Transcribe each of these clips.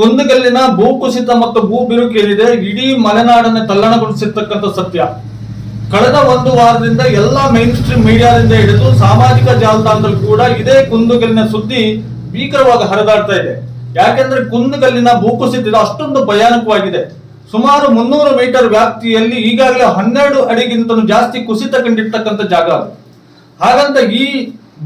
ಕುಂದಗಲ್ಲಿನ ಭೂಕುಸಿತ ಮತ್ತು ಭೂ ಬಿರುಕು ಏನಿದೆ ಇಡೀ ಮಲೆನಾಡನ್ನೇ ತಲ್ಲಣಗೊಳಿಸಿರ್ತಕ್ಕಂಥ ಸತ್ಯ. ಕಳೆದ ಒಂದು ವಾರದಿಂದ ಎಲ್ಲಾ ಮೈನ್ ಸ್ಟ್ರೀಮ್ ಮೀಡಿಯಾದಿಂದ ಹಿಡಿದು ಸಾಮಾಜಿಕ ಜಾಲತಾಣದಲ್ಲಿ ಕೂಡ ಇದೇ ಕುಂದಗಲ್ಲಿನ ಸುದ್ದಿ ಭೀಕರವಾಗಿ ಹರಿದಾಡ್ತಾ ಇದೆ. ಯಾಕೆಂದ್ರೆ ಕುಂದಗಲ್ಲಿನ ಭೂಕುಸಿತ ಅಷ್ಟೊಂದು ಭಯಾನಕವಾಗಿದೆ. ಸುಮಾರು ಮುನ್ನೂರು ಮೀಟರ್ ವ್ಯಾಪ್ತಿಯಲ್ಲಿ ಈಗಾಗಲೇ ಹನ್ನೆರಡು ಅಡಿಗಿಂತ ಜಾಸ್ತಿ ಕುಸಿತ ಕಂಡಿರ್ತಕ್ಕಂಥ ಜಾಗ ಹಾಗಂತ ಈ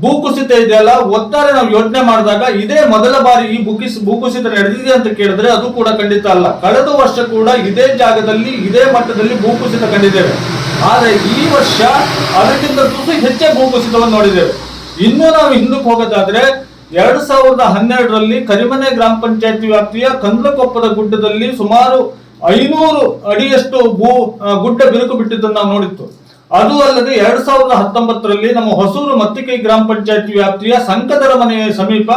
ಭೂಕುಸಿತ ಇದೆಯಲ್ಲ ಒತ್ತಾರೆ ನಾವು ಯೋಚನೆ ಮಾಡಿದಾಗ ಇದೇ ಮೊದಲ ಬಾರಿ ಈ ಭೂಕಿಸ್ ಭೂಕುಸಿತ ನಡೆದಿದೆ ಅಂತ ಕೇಳಿದ್ರೆ ಅದು ಕೂಡ ಖಂಡಿತ ಅಲ್ಲ. ಕಳೆದ ವರ್ಷ ಕೂಡ ಇದೇ ಜಾಗದಲ್ಲಿ, ಇದೇ ಮಟ್ಟದಲ್ಲಿ ಭೂಕುಸಿತ ಕಂಡಿದ್ದೇವೆ. ಆದ್ರೆ ಈ ವರ್ಷ ಅದಕ್ಕಿಂತ ತುಸು ಹೆಚ್ಚೇ ಭೂಕುಸಿತವನ್ನು ನೋಡಿದ್ದೇವೆ. ಇನ್ನೂ ನಾವು ಹಿಂದಕ್ಕೆ ಹೋಗೋದಾದ್ರೆ, ಎರಡು ಸಾವಿರದ ಹನ್ನೆರಡರಲ್ಲಿ ಕರಿಮನೆ ಗ್ರಾಮ ಪಂಚಾಯತಿ ವ್ಯಾಪ್ತಿಯ ಕಂದ್ಲಕೊಪ್ಪದ ಗುಡ್ಡದಲ್ಲಿ ಸುಮಾರು ಐನೂರು ಅಡಿಯಷ್ಟು ಭೂ ಗುಡ್ಡ ಬಿರುಕು ಬಿಟ್ಟಿದ್ದನ್ನು ನಾವು ನೋಡಿತ್ತು. ಅದು ಅಲ್ಲದೆ ಎರಡ್ ಸಾವಿರದ ಹತ್ತೊಂಬತ್ತರಲ್ಲಿ ನಮ್ಮ ಹೊಸೂರು ಮತ್ತಿಕೈ ಗ್ರಾಮ ಪಂಚಾಯತ್ ವ್ಯಾಪ್ತಿಯ ಸಂಕದರ ಮನೆಯ ಸಮೀಪ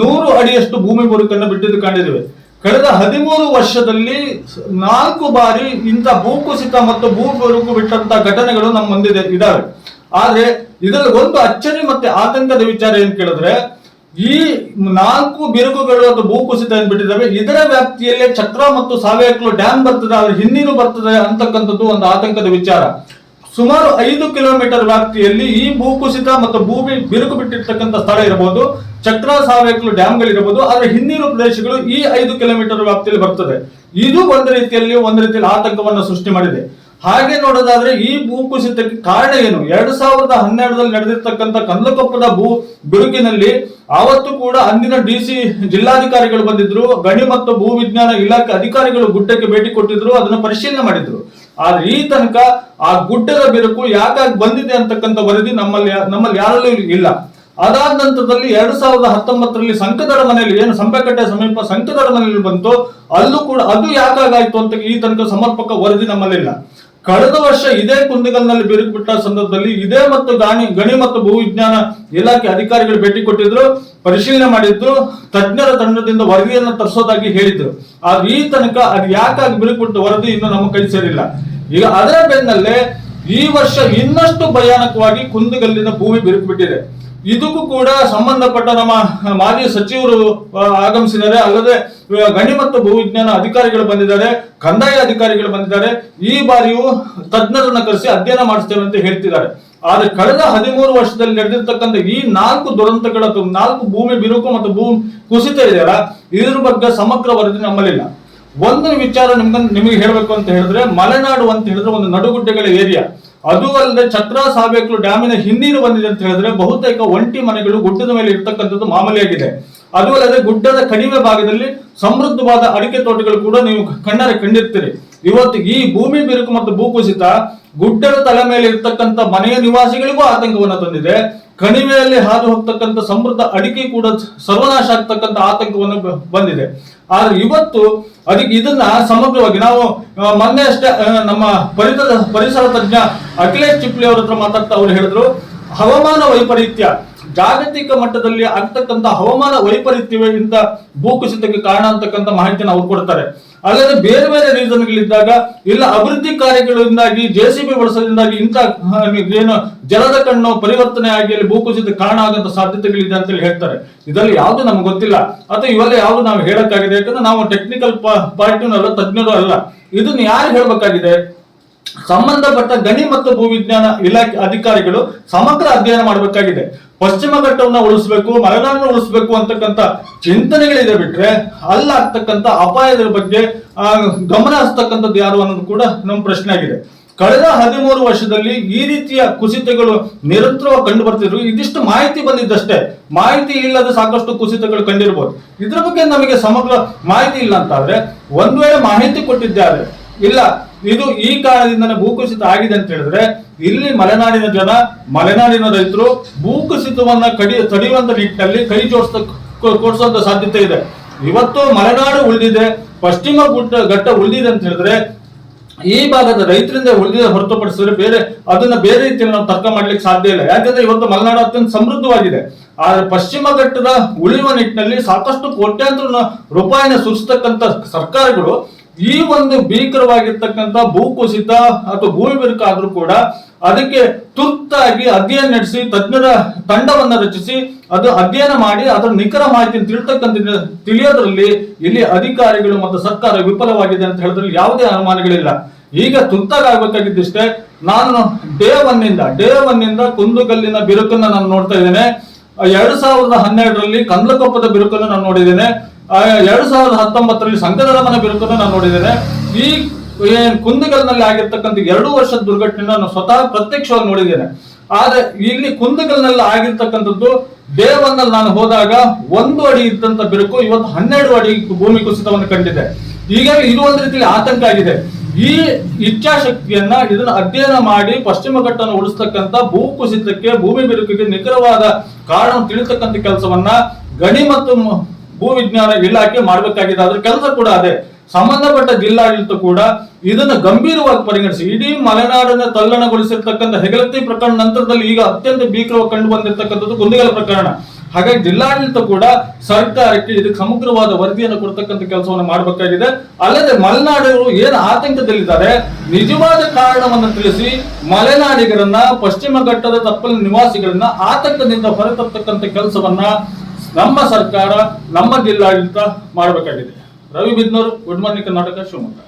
ನೂರು ಅಡಿಯಷ್ಟು ಭೂಮಿ ಬಿರುಕನ್ನು ಬಿಟ್ಟಿದ್ದು ಕಂಡಿದ್ದೇವೆ. ಕಳೆದ ಹದಿಮೂರು ವರ್ಷದಲ್ಲಿ ನಾಲ್ಕು ಬಾರಿ ಇಂಥ ಭೂಕುಸಿತ ಮತ್ತು ಭೂ ಬುರುಕು ಬಿಟ್ಟಂತ ಘಟನೆಗಳು ನಮ್ಮ ಮುಂದಿದೆ, ಇದಾವೆ. ಆದ್ರೆ ಇದರಲ್ಲಿ ಒಂದು ಅಚ್ಚರಿ ಮತ್ತೆ ಆತಂಕದ ವಿಚಾರ ಏನ್ ಕೇಳಿದ್ರೆ, ಈ ನಾಲ್ಕು ಬಿರುಕುಗಳು ಅಥವಾ ಭೂಕುಸಿತ ಬಿಟ್ಟಿದ್ದಾವೆ, ಇದರ ವ್ಯಾಪ್ತಿಯಲ್ಲೇ ಚಕ್ರ ಮತ್ತು ಸಾವಯಕ್ಲು ಡ್ಯಾಮ್ ಬರ್ತದೆ ಅದ್ರ ಹಿಂದಿನೂ ಬರ್ತದೆ ಅಂತಕ್ಕಂಥದ್ದು ಒಂದು ಆತಂಕದ ವಿಚಾರ. ಸುಮಾರು ಐದು ಕಿಲೋಮೀಟರ್ ವ್ಯಾಪ್ತಿಯಲ್ಲಿ ಈ ಭೂಕುಸಿತ ಮತ್ತು ಭೂಮಿ ಬಿರುಕು ಬಿಟ್ಟಿರ್ತಕ್ಕಂಥ ಸ್ಥಳ ಇರಬಹುದು ಚಕ್ರ ಸಾವೇಕ್ಲು ಡ್ಯಾಮ್ಗಳಿರಬಹುದು ಆದರೆ ಹಿಂದಿನ ಪ್ರದೇಶಗಳು ಈ ಐದು ಕಿಲೋಮೀಟರ್ ವ್ಯಾಪ್ತಿಯಲ್ಲಿ ಬರ್ತದೆ. ಇದು ಒಂದು ರೀತಿಯಲ್ಲಿ ಒಂದು ರೀತಿಯಲ್ಲಿ ಆತಂಕವನ್ನು ಸೃಷ್ಟಿ ಮಾಡಿದೆ. ಹಾಗೆ ನೋಡೋದಾದ್ರೆ ಈ ಭೂಕುಸಿತಕ್ಕೆ ಕಾರಣ ಏನು? ಎರಡು ಸಾವಿರದ ಹನ್ನೆರಡರಲ್ಲಿ ನಡೆದಿರ್ತಕ್ಕಂಥ ಕಂದಕೊಪ್ಪದ ಭೂ ಬಿರುಕಿನಲ್ಲಿ ಆವತ್ತು ಕೂಡ ಅಂದಿನ ಡಿ ಸಿ ಜಿಲ್ಲಾಧಿಕಾರಿಗಳು ಬಂದಿದ್ರು, ಗಣಿ ಮತ್ತು ಭೂ ವಿಜ್ಞಾನ ಇಲಾಖೆ ಅಧಿಕಾರಿಗಳು ಗುಡ್ಡಕ್ಕೆ ಭೇಟಿ ಕೊಟ್ಟಿದ್ರು, ಅದನ್ನು ಪರಿಶೀಲನೆ ಮಾಡಿದ್ರು. ಆದ್ರೆ ಈ ತನಕ ಆ ಗುಡ್ಡದ ಬಿರುಕು ಯಾಕಾಗಿ ಬಂದಿದೆ ಅಂತಕ್ಕಂಥ ವರದಿ ನಮ್ಮಲ್ಲಿ ನಮ್ಮಲ್ಲಿ ಯಾರಲ್ಲೂ ಇಲ್ಲ. ಅದಾದ ನಂತರದಲ್ಲಿ ಎರಡು ಸಾವಿರದ ಹತ್ತೊಂಬತ್ತರಲ್ಲಿ ಸಂಕದಡ ಮನೆಯಲ್ಲಿ ಏನು ಸಂಪೆಕಟ್ಟೆ ಸಮೀಪ ಸಂಕದಡ ಮನೆಯಲ್ಲಿ ಬಂತು, ಅಲ್ಲೂ ಕೂಡ ಅದು ಯಾಕಾಗಾಯ್ತು ಅಂತ ಈ ತನಕ ಸಮರ್ಪಕ ವರದಿ ನಮ್ಮಲ್ಲಿಲ್ಲ. ಕಳೆದ ವರ್ಷ ಇದೇ ಕುಂದಗಲ್ನಲ್ಲಿ ಬಿರುಕು ಬಿಟ್ಟ ಸಂದರ್ಭದಲ್ಲಿ ಇದೇ ಮತ್ತು ಗಾಣಿ ಗಣಿ ಮತ್ತು ಭೂವಿಜ್ಞಾನ ಇಲಾಖೆ ಅಧಿಕಾರಿಗಳು ಭೇಟಿ ಕೊಟ್ಟಿದ್ರು, ಪರಿಶೀಲನೆ ಮಾಡಿದ್ರು, ತಜ್ಞರ ತಂಡದಿಂದ ವರದಿಯನ್ನು ತರಿಸೋದಾಗಿ ಹೇಳಿದ್ರು. ಆದ್ರೆ ಈ ತನಕ ಅದು ಯಾಕಾಗಿ ಬಿರುಕು ಬಿಟ್ಟ ವರದಿ ಇನ್ನು ನಮ್ಮ ಕೈ ಸೇರಿಲ್ಲ. ಈಗ ಅದರ ಬೆನ್ನಲ್ಲೇ ಈ ವರ್ಷ ಇನ್ನಷ್ಟು ಭಯಾನಕವಾಗಿ ಕುಂದಗಲ್ಲಿನ ಭೂಮಿ ಬಿರುಕು ಬಿಟ್ಟಿದೆ ಇದಕ್ಕೂ ಕೂಡ ಸಂಬಂಧಪಟ್ಟ ನಮ್ಮ ಮಾಜಿ ಸಚಿವರು ಆಗಮಿಸಿದ್ದಾರೆ. ಅಲ್ಲದೆ ಗಣಿ ಮತ್ತು ಭೂವಿಜ್ಞಾನ ಅಧಿಕಾರಿಗಳು ಬಂದಿದ್ದಾರೆ, ಕಂದಾಯ ಅಧಿಕಾರಿಗಳು ಬಂದಿದ್ದಾರೆ. ಈ ಬಾರಿಯೂ ತಜ್ಞರನ್ನ ಕರೆಸಿ ಅಧ್ಯಯನ ಮಾಡಿಸ್ತೇವೆ ಅಂತ ಹೇಳ್ತಿದ್ದಾರೆ. ಆದ್ರೆ ಕಳೆದ ಹದಿಮೂರು ವರ್ಷದಲ್ಲಿ ನಡೆದಿರ್ತಕ್ಕಂಥ ಈ ನಾಲ್ಕು ದುರಂತಗಳ ನಾಲ್ಕು ಭೂಮಿ ಬಿರುಕು ಮತ್ತು ಭೂ ಕುಸಿತ ಇದೆಯಲ್ಲ, ಇದ್ರ ಬಗ್ಗೆ ಸಮಗ್ರ ವರದಿ ನಮ್ಮಲ್ಲಿಲ್ಲ. ಒಂದು ವಿಚಾರ ನಿಮ್ಗೆ ನಿಮಗೆ ಹೇಳಬೇಕು ಅಂತ ಹೇಳಿದ್ರೆ, ಮಲೆನಾಡು ಅಂತ ಹೇಳಿದ್ರೆ ಒಂದು ನಡುಗುಡ್ಡೆಗಳ ಏರಿಯಾ. ಅದು ಅಲ್ಲದೆ ಛತ್ರ ಸಾಬೇಕಲು ಡ್ಯಾಮಿನ ಹಿನ್ನೀರು ಬಂದಿದೆ ಅಂತ ಹೇಳಿದ್ರೆ ಬಹುತೇಕ ಒಂಟಿ ಮನೆಗಳು ಗುಡ್ಡದ ಮೇಲೆ ಇರ್ತಕ್ಕಂಥದ್ದು ಮಾಮೂಲಿಯಾಗಿದೆ. ಅದು ಅಲ್ಲದೆ ಗುಡ್ಡದ ಕಡಿಮೆ ಭಾಗದಲ್ಲಿ ಸಮೃದ್ಧವಾದ ಅಡಿಕೆ ತೋಟಗಳು ಕೂಡ ನೀವು ಕಣ್ಣಾರೆ ಕಂಡಿರ್ತೀರಿ. ಇವತ್ತು ಈ ಭೂಮಿ ಬಿರುಕು ಮತ್ತು ಭೂಕುಸಿತ ಗುಡ್ಡದ ತಲೆ ಮೇಲೆ ಇರ್ತಕ್ಕಂಥ ಮನೆಯ ನಿವಾಸಿಗಳಿಗೂ ಆತಂಕವನ್ನು ತಂದಿದೆ. ಕಣಿವೆಯಲ್ಲಿ ಹಾದು ಹೋಗ್ತಕ್ಕಂಥ ಸಮೃದ್ಧ ಅಡಿಕೆ ಕೂಡ ಸರ್ವನಾಶ ಆಗ್ತಕ್ಕಂಥ ಆತಂಕವನ್ನು ಬಂದಿದೆ. ಆದ್ರೆ ಇವತ್ತು ಅದಕ್ಕೆ ಇದನ್ನ ಸಮಗ್ರವಾಗಿ ನಾವು ಮೊನ್ನೆ ಅಷ್ಟೇ ನಮ್ಮ ಪರಿಸರ ಪರಿಸರ ತಜ್ಞ ಅಖಿಲೇಶ್ ಚಿಪ್ಲಿ ಅವ್ರ ಹತ್ರ ಮಾತಾಡ್ತಾ ಅವ್ರು ಹೇಳಿದ್ರು, ಹವಾಮಾನ ವೈಪರೀತ್ಯ ಜಾಗತಿಕ ಮಟ್ಟದಲ್ಲಿ ಆಗ್ತಕ್ಕಂಥ ಹವಾಮಾನ ವೈಪರೀತ್ಯದಿಂದ ಭೂಕುಸಿತಕ್ಕೆ ಕಾರಣ ಅಂತಕ್ಕಂಥ ಮಾಹಿತಿಯನ್ನು ಅವ್ರು ಕೊಡ್ತಾರೆ. ಅಲ್ಲದೆ ಬೇರೆ ಬೇರೆ ರೀಸನ್ಗಳಿದ್ದಾಗ ಇಲ್ಲ, ಅಭಿವೃದ್ಧಿ ಕಾರ್ಯಗಳಿಂದಾಗಿ ಜೆ ಸಿ ಬಿ ಬಳಸೋದ್ರಿಂದಾಗಿ ಇಂಥ ಏನು ಜಲದ ಕಣ್ಣು ಪರಿವರ್ತನೆ ಆಗಿ ಅಲ್ಲಿ ಭೂಕುಸಿತ ಕಾರಣ ಆಗಂತ ಸಾಧ್ಯತೆಗಳಿದೆ ಅಂತ ಹೇಳಿ ಹೇಳ್ತಾರೆ. ಇದರಲ್ಲಿ ಯಾವುದು ನಮ್ಗೆ ಗೊತ್ತಿಲ್ಲ. ಅಥವಾ ಇವೆಲ್ಲ ಯಾವುದು ನಾವು ಹೇಳಕ್ಕಾಗಿದೆ? ಯಾಕಂದ್ರೆ ನಾವು ಟೆಕ್ನಿಕಲ್ ಪಾರ್ಟಿನಲ್ಲ ತಜ್ಞರು ಅಲ್ಲ. ಇದನ್ನ ಯಾರು ಹೇಳ್ಬೇಕಾಗಿದೆ? ಸಂಬಂಧಪಟ್ಟ ಗಣಿ ಮತ್ತು ಭೂವಿಜ್ಞಾನ ಇಲಾಖೆ ಅಧಿಕಾರಿಗಳು ಸಮಗ್ರ ಅಧ್ಯಯನ ಮಾಡಬೇಕಾಗಿದೆ. ಪಶ್ಚಿಮ ಘಟ್ಟವನ್ನ ಉಳಿಸಬೇಕು ಮರಗಳನ್ನು ಉಳಿಸಬೇಕು ಅಂತಕ್ಕಂಥ ಚಿಂತನೆಗಳಿದೆ ಬಿಟ್ರೆ ಅಲ್ಲಾಗ್ತಕ್ಕಂಥ ಅಪಾಯದ ಬಗ್ಗೆ ಗಮನ ಹಸ್ತಕ್ಕಂಥದ್ದು ಯಾರು ಅನ್ನೋದು ಕೂಡ ನಮ್ಮ ಪ್ರಶ್ನೆ ಆಗಿದೆ. ಕಳೆದ ಹದಿಮೂರು ವರ್ಷದಲ್ಲಿ ಈ ರೀತಿಯ ಕುಸಿತಗಳು ನಿರಂತರವಾಗಿ ಕಂಡು ಬರ್ತಿದ್ರು. ಇದಿಷ್ಟು ಮಾಹಿತಿ ಬಂದಿದ್ದಷ್ಟೇ. ಮಾಹಿತಿ ಇಲ್ಲದ ಸಾಕಷ್ಟು ಕುಸಿತಗಳು ಕಂಡಿರ್ಬೋದು. ಇದ್ರ ಬಗ್ಗೆ ನಮಗೆ ಸಮಗ್ರ ಮಾಹಿತಿ ಇಲ್ಲ ಅಂತಾದ್ರೆ, ಒಂದ್ ವೇಳೆ ಮಾಹಿತಿ ಕೊಟ್ಟಿದ್ದಾರೆ, ಇಲ್ಲ ಇದು ಈ ಕಾರಣದಿಂದನೇ ಭೂಕುಸಿತ ಆಗಿದೆ ಅಂತ ಹೇಳಿದ್ರೆ, ಇಲ್ಲಿ ಮಲೆನಾಡಿನ ಜನ, ಮಲೆನಾಡಿನ ರೈತರು ಭೂಕುಸಿತವನ್ನ ಕಡಿ, ತಡೆಯುವಂತ ನಿಟ್ಟಿನಲ್ಲಿ ಕೈ ಜೋಡಿಸ ಕೊಡಿಸುವಂತ ಸಾಧ್ಯತೆ ಇದೆ. ಇವತ್ತು ಮಲೆನಾಡು ಉಳಿದಿದೆ, ಪಶ್ಚಿಮ ಗುಡ್ಡ, ಘಟ್ಟ ಉಳಿದಿದೆ ಅಂತ ಹೇಳಿದ್ರೆ, ಈ ಭಾಗದ ರೈತರಿಂದ ಉಳಿದಿದೆ ಹೊರತುಪಡಿಸಿದ್ರೆ ಬೇರೆ, ಅದನ್ನ ಬೇರೆ ರೀತಿಯಲ್ಲಿ ನಾವು ತರ್ಕ ಮಾಡ್ಲಿಕ್ಕೆ ಸಾಧ್ಯ ಇಲ್ಲ. ಯಾಕಂದ್ರೆ ಇವತ್ತು ಮಲೆನಾಡು ಅತ್ಯಂತ ಸಮೃದ್ಧವಾಗಿದೆ. ಆದ್ರೆ ಪಶ್ಚಿಮ ಘಟ್ಟದ ಉಳಿಯುವ ನಿಟ್ಟಿನಲ್ಲಿ ಸಾಕಷ್ಟು ಕೋಟ್ಯಾಂತರ ರೂಪಾಯಿನ ಸುರಿಸತಕ್ಕಂತ ಸರ್ಕಾರಗಳು ಈ ಒಂದು ಭೀಕರವಾಗಿರ್ತಕ್ಕಂಥ ಭೂಕುಸಿತ ಅಥವಾ ಭೂ ಬಿರುಕಾದ್ರೂ ಕೂಡ ಅದಕ್ಕೆ ತುರ್ತಾಗಿ ಅಧ್ಯಯನ ನಡೆಸಿ, ತಜ್ಞರ ತಂಡವನ್ನು ರಚಿಸಿ, ಅದು ಅಧ್ಯಯನ ಮಾಡಿ, ಅದರ ನಿಖರ ಮಾಹಿತಿಯನ್ನು ತಿಳ್ತಕ್ಕಂಥ ತಿಳಿಯೋದ್ರಲ್ಲಿ ಇಲ್ಲಿ ಅಧಿಕಾರಿಗಳು ಮತ್ತು ಸರ್ಕಾರ ವಿಫಲವಾಗಿದೆ ಅಂತ ಹೇಳಿದ್ರಲ್ಲಿ ಯಾವುದೇ ಅನುಮಾನಗಳಿಲ್ಲ. ಈಗ ತುರ್ತಾಗಿ ಆಗ್ಬೇಕಾಗಿದ್ದಿಷ್ಟೇ, ನಾನು ಡೇ ಒನ್ ಇಂದ ಡೇ ಒನ್ ಇಂದ ಕುಂದುಗಲ್ಲಿನ ಬಿರುಕನ್ನು ನಾನು ನೋಡ್ತಾ ಇದ್ದೇನೆ. ಎರಡ್ ಸಾವಿರದ ಹನ್ನೆರಡರಲ್ಲಿ ಕಂದಲಕೊಪ್ಪದ ಬಿರುಕನ್ನು ನಾನು ನೋಡಿದ್ದೇನೆ. ಎರಡ್ ಸಾವಿರದ ಹತ್ತೊಂಬತ್ತರಲ್ಲಿ ಸಂಘದ ಮನ ಬಿರುಕನ್ನು ನಾನು ನೋಡಿದ್ದೇನೆ. ಈ ಏನ್ ಕುಂದಗಲ್ನಲ್ಲಿ ಆಗಿರ್ತಕ್ಕಂಥ ಎರಡು ವರ್ಷದ ದುರ್ಘಟನೆ ನಾನು ಸ್ವತಃ ಪ್ರತ್ಯಕ್ಷವಾಗಿ ನೋಡಿದ್ದೇನೆ. ಆದ್ರೆ ಇಲ್ಲಿ ಕುಂದಗಲ್ನಲ್ಲಿ ಆಗಿರ್ತಕ್ಕಂಥದ್ದು ದೇವನ್ನಲ್ಲಿ ನಾನು ಹೋದಾಗ ಒಂದು ಅಡಿ ಇದ್ದಂತ ಬಿರುಕು ಇವತ್ತು ಹನ್ನೆರಡು ಅಡಿ ಭೂಮಿ ಕುಸಿತವನ್ನು ಕಂಡಿದೆ. ಈಗ ಇದು ಒಂದು ರೀತಿಯಲ್ಲಿ ಆತಂಕ ಆಗಿದೆ. ಈ ಇಚ್ಛಾಶಕ್ತಿಯನ್ನ ಇದನ್ನ ಅಧ್ಯಯನ ಮಾಡಿ ಪಶ್ಚಿಮ ಘಟ್ಟವನ್ನು ಉಳಿಸ್ತಕ್ಕಂಥ ಭೂ ಕುಸಿತಕ್ಕೆ ಭೂಮಿ ಬಿರುಕಿಗೆ ನಿಖರವಾದ ಕಾರಣ ತಿಳಿತಕ್ಕಂಥ ಕೆಲಸವನ್ನ ಗಣಿ ಮತ್ತು ಮ- ಭೂವಿಜ್ಞಾನ ಇಲಾಖೆ ಮಾಡಬೇಕಾಗಿದೆ. ಅದ್ರ ಕೆಲಸ ಕೂಡ ಅದೇ. ಸಂಬಂಧಪಟ್ಟ ಜಿಲ್ಲಾಡಳಿತ ಕೂಡ ಇದನ್ನ ಗಂಭೀರವಾಗಿ ಪರಿಗಣಿಸಿ. ಇಡೀ ಮಲೆನಾಡನ್ನ ತಲ್ಲಣಗೊಳಿಸಿರ್ತಕ್ಕಂಥ ಹೆಗಲತ್ತಿ ಪ್ರಕರಣ ನಂತರದಲ್ಲಿ ಈಗ ಅತ್ಯಂತ ಭೀಕರವಾಗಿ ಕಂಡು ಬಂದಿರತಕ್ಕಂಥದ್ದು ಕುಂದಗಲ ಪ್ರಕರಣ. ಹಾಗಾಗಿ ಜಿಲ್ಲಾಡಳಿತ ಕೂಡ ಸರ್ಕಾರಕ್ಕೆ ಇದಕ್ಕೆ ಸಮಗ್ರವಾದ ವರದಿಯನ್ನು ಕೊಡ್ತಕ್ಕಂಥ ಕೆಲಸವನ್ನು ಮಾಡಬೇಕಾಗಿದೆ. ಅಲ್ಲದೆ ಮಲೆನಾಡಿಗರು ಏನು ಆತಂಕದಲ್ಲಿದ್ದಾರೆ ನಿಜವಾದ ಕಾರಣವನ್ನು ತಿಳಿಸಿ ಮಲೆನಾಡಿಗರನ್ನ ಪಶ್ಚಿಮ ಘಟ್ಟದ ತಪ್ಪಲ ನಿವಾಸಿಗಳನ್ನ ಆತಂಕದಿಂದ ಹೊರತರ್ತಕ್ಕಂಥ ಕೆಲಸವನ್ನ ನಮ್ಮ ಸರ್ಕಾರ ನಮ್ಮ ಜಿಲ್ಲಾಡಳಿತ ಮಾಡಬೇಕಾಗಿದೆ. Ravi Bidnur good morning Karnataka Shivamogga.